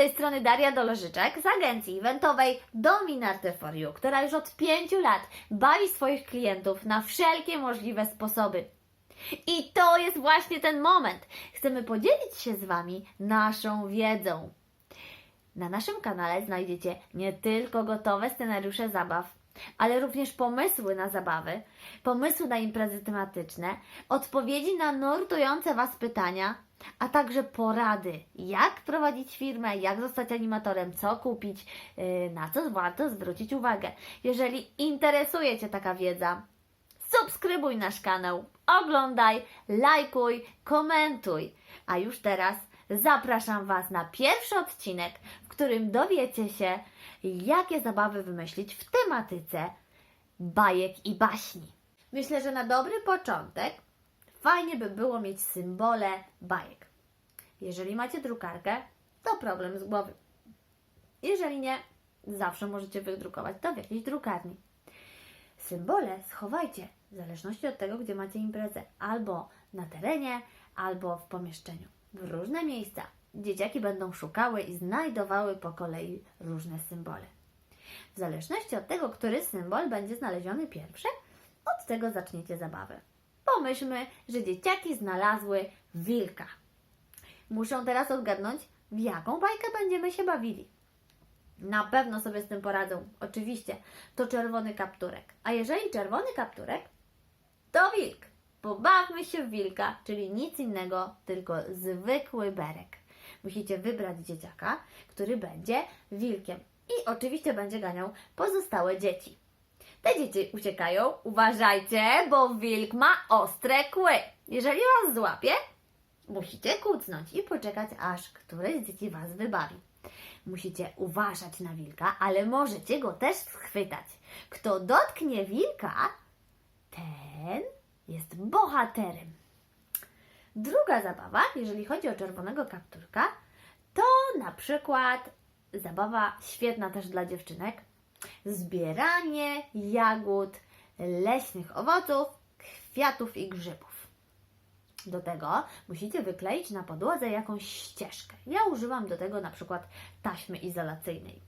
tej strony Daria Dolożyczek z agencji eventowej Dominarte for You, która już od pięciu lat bawi swoich klientów na wszelkie możliwe sposoby. I to jest właśnie ten moment. Chcemy podzielić się z Wami naszą wiedzą. Na naszym kanale znajdziecie nie tylko gotowe scenariusze zabaw, ale również pomysły na zabawy, pomysły na imprezy tematyczne, odpowiedzi na nurtujące Was pytania, a także porady, jak prowadzić firmę, jak zostać animatorem, co kupić, yy, na co warto zwrócić uwagę. Jeżeli interesuje Cię taka wiedza, subskrybuj nasz kanał, oglądaj, lajkuj, komentuj. A już teraz zapraszam Was na pierwszy odcinek, w którym dowiecie się, jakie zabawy wymyślić w tematyce bajek i baśni. Myślę, że na dobry początek fajnie by było mieć symbole bajek. Jeżeli macie drukarkę, to problem z głowy. Jeżeli nie, zawsze możecie wydrukować to w jakiejś drukarni. Symbole schowajcie w zależności od tego, gdzie macie imprezę, albo na terenie, albo w pomieszczeniu. W różne miejsca. Dzieciaki będą szukały i znajdowały po kolei różne symbole. W zależności od tego, który symbol będzie znaleziony pierwszy, od tego zaczniecie zabawę. Pomyślmy, że dzieciaki znalazły wilka. Muszą teraz odgadnąć, w jaką bajkę będziemy się bawili. Na pewno sobie z tym poradzą. Oczywiście, to czerwony kapturek. A jeżeli czerwony kapturek, to wilk. Pobawmy się w wilka, czyli nic innego, tylko zwykły berek. Musicie wybrać dzieciaka, który będzie wilkiem. I oczywiście będzie ganiał pozostałe dzieci. Te dzieci uciekają, uważajcie, bo wilk ma ostre kły. Jeżeli was złapie, musicie kucnąć i poczekać, aż któreś z dzieci was wybawi. Musicie uważać na wilka, ale możecie go też schwytać. Kto dotknie wilka, ten jest bohaterem. Druga zabawa, jeżeli chodzi o czerwonego kapturka, to na przykład zabawa świetna też dla dziewczynek. Zbieranie jagód, leśnych owoców, kwiatów i grzybów. Do tego musicie wykleić na podłodze jakąś ścieżkę. Ja używam do tego na przykład taśmy izolacyjnej.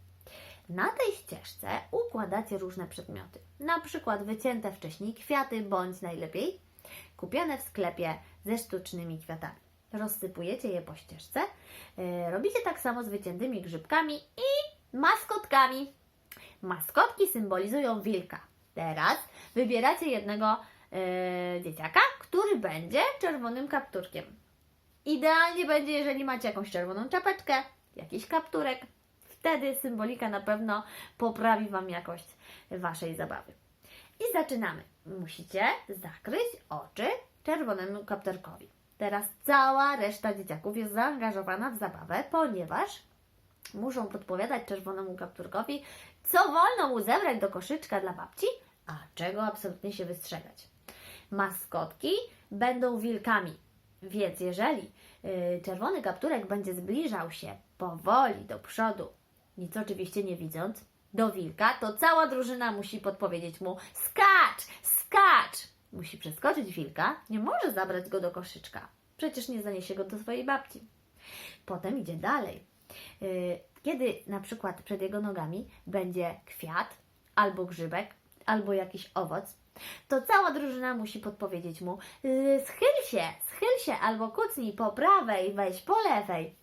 Na tej ścieżce układacie różne przedmioty, na przykład wycięte wcześniej kwiaty, bądź najlepiej kupione w sklepie ze sztucznymi kwiatami. Rozsypujecie je po ścieżce. Yy, Robicie tak samo z wyciętymi grzybkami i maskotkami. Maskotki symbolizują wilka. Teraz wybieracie jednego yy, dzieciaka, który będzie czerwonym kapturkiem. Idealnie będzie, jeżeli macie jakąś czerwoną czapeczkę, jakiś kapturek. Wtedy symbolika na pewno poprawi Wam jakość Waszej zabawy. I zaczynamy. Musicie zakryć oczy czerwonemu kapturkowi. Teraz cała reszta dzieciaków jest zaangażowana w zabawę, ponieważ muszą podpowiadać czerwonemu kapturkowi, co wolno mu zebrać do koszyczka dla babci, a czego absolutnie się wystrzegać. Maskotki będą wilkami, więc jeżeli y, czerwony kapturek będzie zbliżał się powoli do przodu, nic oczywiście nie widząc, do wilka, to cała drużyna musi podpowiedzieć mu skacz, skacz! Musi przeskoczyć wilka, nie może zabrać go do koszyczka. Przecież nie zaniesie go do swojej babci. Potem idzie dalej. Yy, Kiedy na przykład przed jego nogami będzie kwiat, albo grzybek, albo jakiś owoc, to cała drużyna musi podpowiedzieć mu yy, schyl się, schyl się, albo kucnij po prawej, weź po lewej.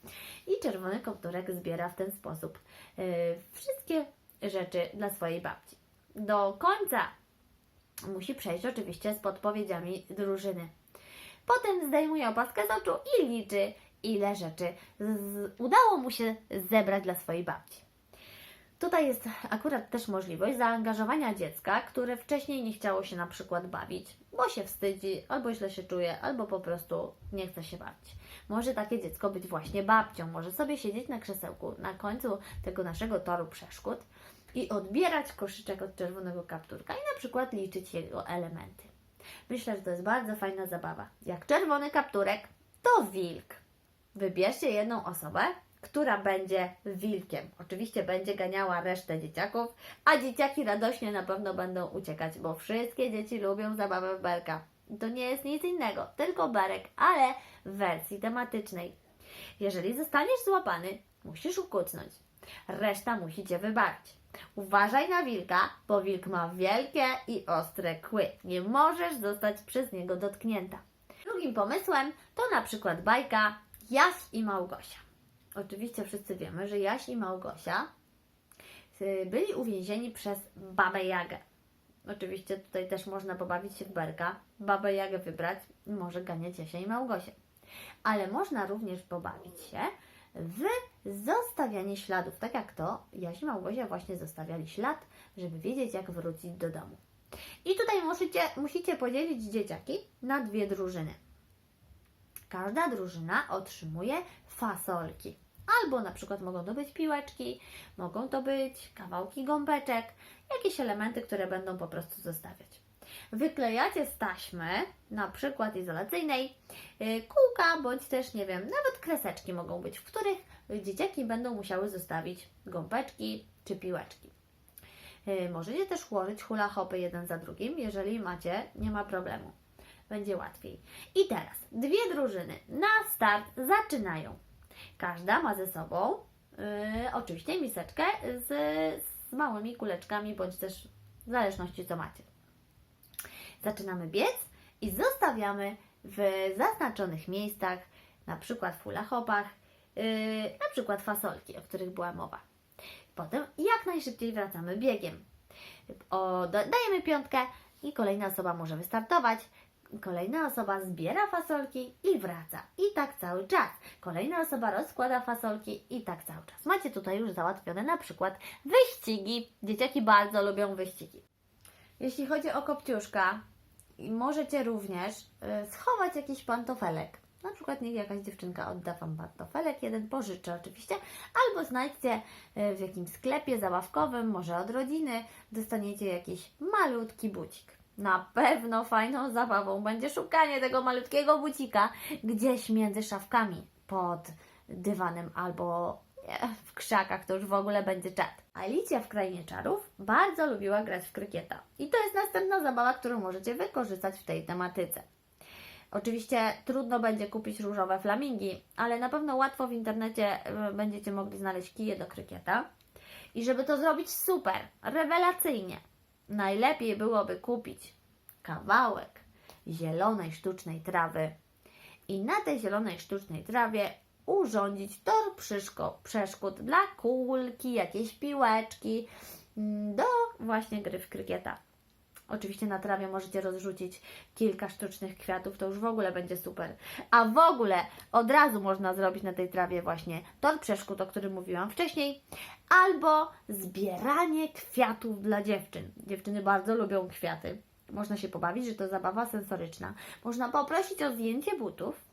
I czerwony kapturek zbiera w ten sposób yy, wszystkie rzeczy dla swojej babci. Do końca musi przejść oczywiście z podpowiedziami drużyny. Potem zdejmuje opaskę z oczu i liczy, ile rzeczy udało mu się zebrać dla swojej babci. Tutaj jest akurat też możliwość zaangażowania dziecka, które wcześniej nie chciało się na przykład bawić, bo się wstydzi, albo źle się czuje, albo po prostu nie chce się bawić. Może takie dziecko być właśnie babcią, może sobie siedzieć na krzesełku na końcu tego naszego toru przeszkód i odbierać koszyczek od czerwonego kapturka i na przykład liczyć jego elementy. Myślę, że to jest bardzo fajna zabawa. Jak czerwony kapturek, to wilk. Wybierzcie jedną osobę, która będzie wilkiem. Oczywiście będzie ganiała resztę dzieciaków, a dzieciaki radośnie na pewno będą uciekać, bo wszystkie dzieci lubią zabawę w berka. To nie jest nic innego, tylko berek, ale w wersji tematycznej. Jeżeli zostaniesz złapany, musisz ukucnąć. Reszta musi Cię wybawić. Uważaj na wilka, bo wilk ma wielkie i ostre kły. Nie możesz zostać przez niego dotknięta. Drugim pomysłem to na przykład bajka Jaś i Małgosia. Oczywiście wszyscy wiemy, że Jaś i Małgosia y, byli uwięzieni przez Babę Jagę. Oczywiście tutaj też można pobawić się w berka, Babę Jagę wybrać może ganiać Jasia i Małgosię. Ale można również pobawić się w zostawianie śladów, tak jak to Jaś i Małgosia właśnie zostawiali ślad, żeby wiedzieć jak wrócić do domu. I tutaj musicie, musicie podzielić dzieciaki na dwie drużyny. Każda drużyna otrzymuje fasolki. Albo na przykład mogą to być piłeczki, mogą to być kawałki gąbeczek, jakieś elementy, które będą po prostu zostawiać. Wyklejacie z taśmy, na przykład izolacyjnej, y, kółka, bądź też, nie wiem, nawet kreseczki mogą być, w których dzieciaki będą musiały zostawić gąbeczki czy piłeczki. Y, Możecie też ułożyć hula hopy jeden za drugim, jeżeli macie, nie ma problemu. Będzie łatwiej. I teraz dwie drużyny na start zaczynają. Każda ma ze sobą yy, oczywiście miseczkę z, z małymi kuleczkami, bądź też w zależności co macie. Zaczynamy biec i zostawiamy w zaznaczonych miejscach, na przykład w hula yy, na przykład fasolki, o których była mowa. Potem jak najszybciej wracamy biegiem. O, dajemy piątkę i kolejna osoba może wystartować. Kolejna osoba zbiera fasolki i wraca. I tak cały czas. Kolejna osoba rozkłada fasolki i tak cały czas. Macie tutaj już załatwione na przykład wyścigi. Dzieciaki bardzo lubią wyścigi. Jeśli chodzi o kopciuszka, możecie również y, schować jakiś pantofelek. Na przykład niech jakaś dziewczynka odda Wam pantofelek, jeden pożyczę oczywiście, albo znajdźcie y, w jakimś sklepie zabawkowym, może od rodziny, dostaniecie jakiś malutki bucik. Na pewno fajną zabawą będzie szukanie tego malutkiego bucika gdzieś między szafkami, pod dywanem albo w krzakach, to już w ogóle będzie czad. Alicja w Krainie Czarów bardzo lubiła grać w krykieta. I to jest następna zabawa, którą możecie wykorzystać w tej tematyce. Oczywiście trudno będzie kupić różowe flamingi, ale na pewno łatwo w internecie e, będziecie mogli znaleźć kije do krykieta. I żeby to zrobić super, rewelacyjnie, najlepiej byłoby kupić kawałek zielonej sztucznej trawy i na tej zielonej sztucznej trawie urządzić tor przyszko, przeszkód dla kulki, jakieś piłeczki mm, do właśnie gry w krykieta. Oczywiście na trawie możecie rozrzucić kilka sztucznych kwiatów, to już w ogóle będzie super. A w ogóle od razu można zrobić na tej trawie właśnie tor przeszkód, o którym mówiłam wcześniej, albo zbieranie kwiatów dla dziewczyn. Dziewczyny bardzo lubią kwiaty. Można się pobawić, że to zabawa sensoryczna. Można poprosić o zdjęcie butów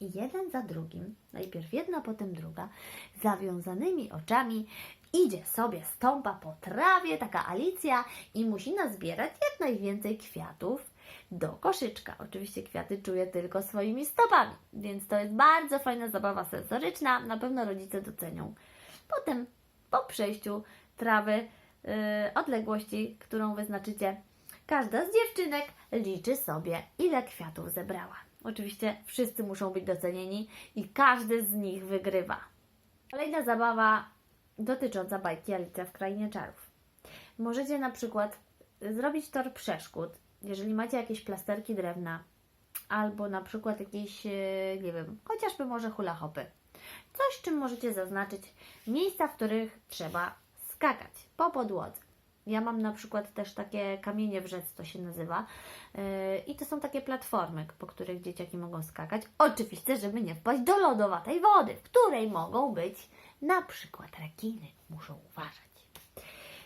i jeden za drugim, najpierw jedna, potem druga, zawiązanymi oczami idzie sobie, stąpa po trawie, taka Alicja i musi nazbierać jak najwięcej kwiatów do koszyczka. Oczywiście kwiaty czuje tylko swoimi stopami, więc to jest bardzo fajna zabawa sensoryczna, na pewno rodzice docenią. Potem po przejściu trawy, yy, odległości, którą wyznaczycie, każda z dziewczynek liczy sobie, ile kwiatów zebrała. Oczywiście wszyscy muszą być docenieni i każdy z nich wygrywa. Kolejna zabawa dotycząca bajki Alicja w Krainie Czarów. Możecie na przykład zrobić tor przeszkód, jeżeli macie jakieś plasterki drewna, albo na przykład jakieś, e, nie wiem, chociażby może hula hopy. Coś, czym możecie zaznaczyć miejsca, w których trzeba skakać po podłodze. Ja mam na przykład też takie kamienie w rzece, to się nazywa. Yy, I to są takie platformy, po których dzieciaki mogą skakać. Oczywiście, żeby nie wpaść do lodowatej wody, w której mogą być na przykład rekiny. Muszą uważać.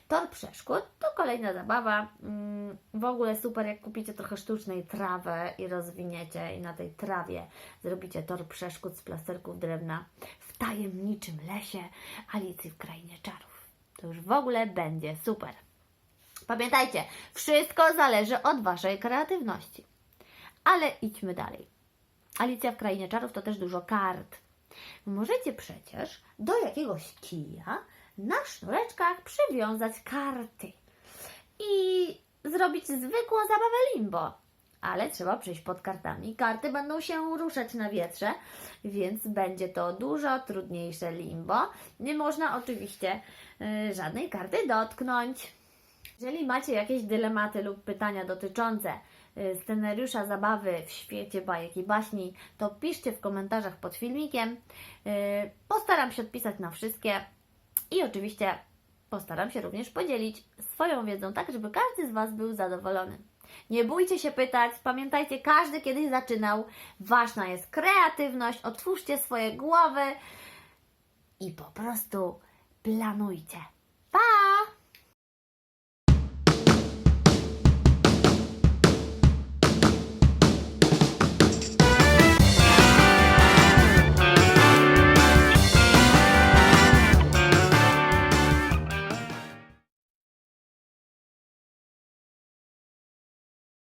Tor przeszkód to kolejna zabawa. Mm, W ogóle super, jak kupicie trochę sztucznej trawy i rozwiniecie i na tej trawie zrobicie tor przeszkód z plasterków drewna w tajemniczym lesie Alicji w Krainie Czarów. To już w ogóle będzie super. Pamiętajcie, wszystko zależy od Waszej kreatywności. Ale idźmy dalej. Alicja w Krainie Czarów to też dużo kart. Możecie przecież do jakiegoś kija na sznureczkach przywiązać karty i zrobić zwykłą zabawę limbo. ale trzeba przejść pod kartami. Karty będą się ruszać na wietrze, więc będzie to dużo trudniejsze limbo. Nie można oczywiście y, żadnej karty dotknąć. Jeżeli macie jakieś dylematy lub pytania dotyczące y, scenariusza zabawy w świecie bajek i baśni, to piszcie w komentarzach pod filmikiem. Y, Postaram się odpisać na wszystkie i oczywiście postaram się również podzielić swoją wiedzą, tak żeby każdy z Was był zadowolony. Nie bójcie się pytać, pamiętajcie, każdy kiedyś zaczynał. Ważna jest kreatywność, otwórzcie swoje głowy i po prostu planujcie.